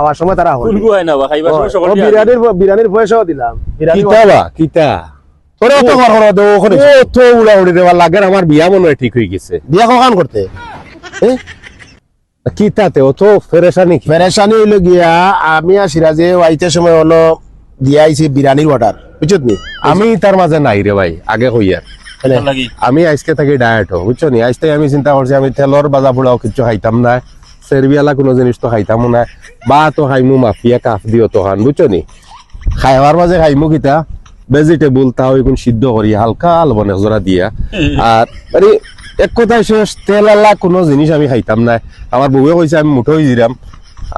খাওয়ার সময় তারা হল। হয় না বা খাইবার সময় সকল দিয়া বিরিয়ানির বিরিয়ানির পয়সাও দিলাম। বিরিয়ানি কিতা বা কিতা? তোরে অত ঘর ঘর দেবো ওখানে ও তো দেওয়ার লাগে আমার বিয়া মনে হয় ঠিক হয়ে গেছে। বিয়া কখন করতে? কিতাতে ও তো ফেরেশানি হইল গিয়া আমি আর সিরাজে ওয়াইতে সময় হলো বিরিয়ানির অর্ডার বুঝছত নি? আমি তার মাঝে নাই রে ভাই আগে হইয়ার আমি আজকে থাকি ডায়েট হো বুঝছ নি? আজকে আমি চিন্তা করছি আমি তেলর বাজা পোড়াও কিছু খাইতাম না। সেরবিয়ালা কোনো জিনিস তো খাইতামও না। বা তো খাইমু মাফিয়া কাফ দিও তো খান বুঝছ নি? খাইবার মাঝে খাইমু কিতা। ভেজিটেবল তাও এখন সিদ্ধ করি হালকা লবণ একজোড়া দিয়া। আর মানে এক কথায় শেষ তেল আলা কোনো জিনিস আমি খাইতাম না আমার বউয়ে কইছে আমি মুঠো হয়ে দিলাম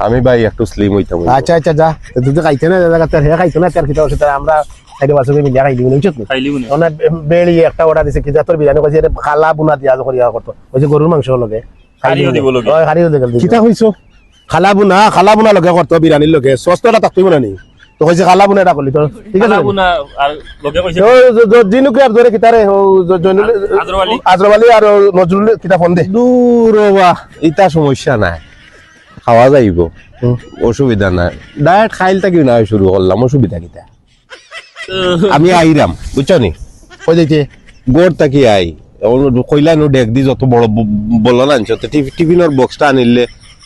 আমি ভাই একটু স্লিম হইতাম আচ্ছা আচ্ছা যা। তুই তো খাইতে না জায়গা তার হে খাইতো না? তার খিতা হচ্ছে তার আমরা সাইডে বাসে মিলিয়া খাই দিবি বুঝছত নি? খাইলি উনি ওনা বেড়ি একটা অর্ডার দিছে কিতা তোর বিরিয়ানি কইছে খালা বুনা দিয়া করিয়া করতো কইছে গরুর মাংস লগে কিতা হইছো খালা বুনা খালা বুনা লগে করতো বিরিয়ানির লগে। সস্তা এটা না নি তো কইছে খালা বুনা এটা করলি তো ঠিক আছে। খালাবো আর লগে কইছে দিনুকে আর ধরে কিতারে ও জয়নুল আজরওয়ালি। আজরওয়ালি আর নজরুল কিতা ফোন দে দূর বা ইটা সমস্যা নাই। খাওয়া যাইব। অসুবিধা নাই। ডায়েট খাইল থাকি না শুরু করলাম অসুবিধা কিতা। আমি আইরাম বুঝছ নি? কই দিতে গোড় থাকি আই? কইলা নো ডেক দি যত বড় বল আনছ টিফিনের বক্সটা আনিলে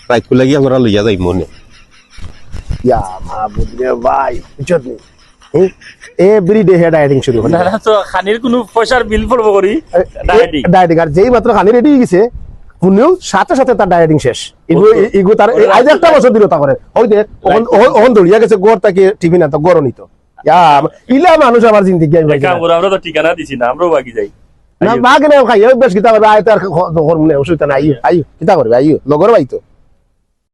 রাইত কুলা গিয়া আমরা লইয়া যাই মনে। ইয়া রে ভাই নি? এভরি ডে হে ডায়েটিং শুরু না না, তো খানির কোনো পয়সার বিল পড়ব করি ডায়েটিং ডায়েটিং আর যেই মাত্র খানি রেডি গেছে শুনেও সাথে সাথে তার ডায়েটিং শেষ। ইগু ইগু তার আজ একটা বছর দিল তা করে। ওই দেখ ওহন- দৌড়িয়া গেছে গোর তাকে টিভি না তো গরম নিত। ইয়া ইলা মানুষ আমার জিন্দিগি আমরা তো ঠিকানা দিছি না আমরাও বাকি যাই। না মা না খাই বেশ কিতা করবে আয় তার ঘর মনে অসুবিধা নাই আইও আইও কিতা করবে আইও লগর ভাই তো।